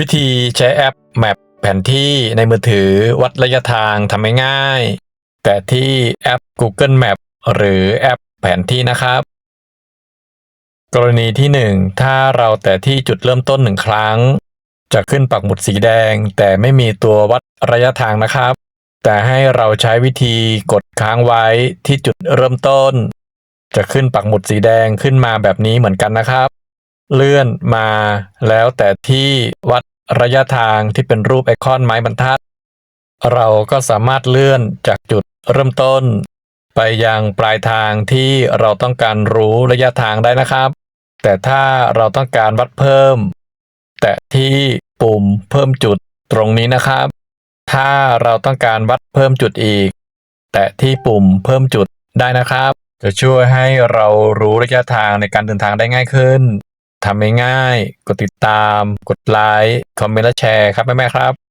วิธีใช้แอป Map แผนที่ในมือถือวัดระยะทางทำง่าย แต่ที่แอป Google Map หรือแอปแผนที่นะครับ กรณีที่ 1 ถ้าเราแต่ที่จุดเริ่มต้นหนึ่งครั้ง จะขึ้นปักหมุดสีแดง แต่ไม่มีตัววัดระยะทางนะครับ แต่ให้เราใช้วิธีกดค้างไว้ที่จุดเริ่มต้น จะขึ้นปักหมุดสีแดงขึ้นมาแบบนี้เหมือนกันนะครับ เลื่อนมา แล้วแต่ที่วัดระยะทางที่เป็นรูปไอคอนไม้บรรทัด เราก็สามารถเลื่อนจากจุดเริ่มต้น ไปยังปลายทางที่เราต้องการรู้ระยะทางได้นะครับ แต่ถ้าเราต้องการวัดเพิ่ม แตะที่ปุ่มเพิ่มจุดตรงนี้นะครับ ถ้าเราต้องการวัดเพิ่มจุดอีก แตะที่ปุ่มเพิ่มจุดได้นะครับ จะช่วยให้เรารู้ระยะทางในการเดินทางได้ง่ายขึ้น ทำง่ายๆกดติดตาม กดไลค์ คอมเมนต์และแชร์ครับแม่ๆครับ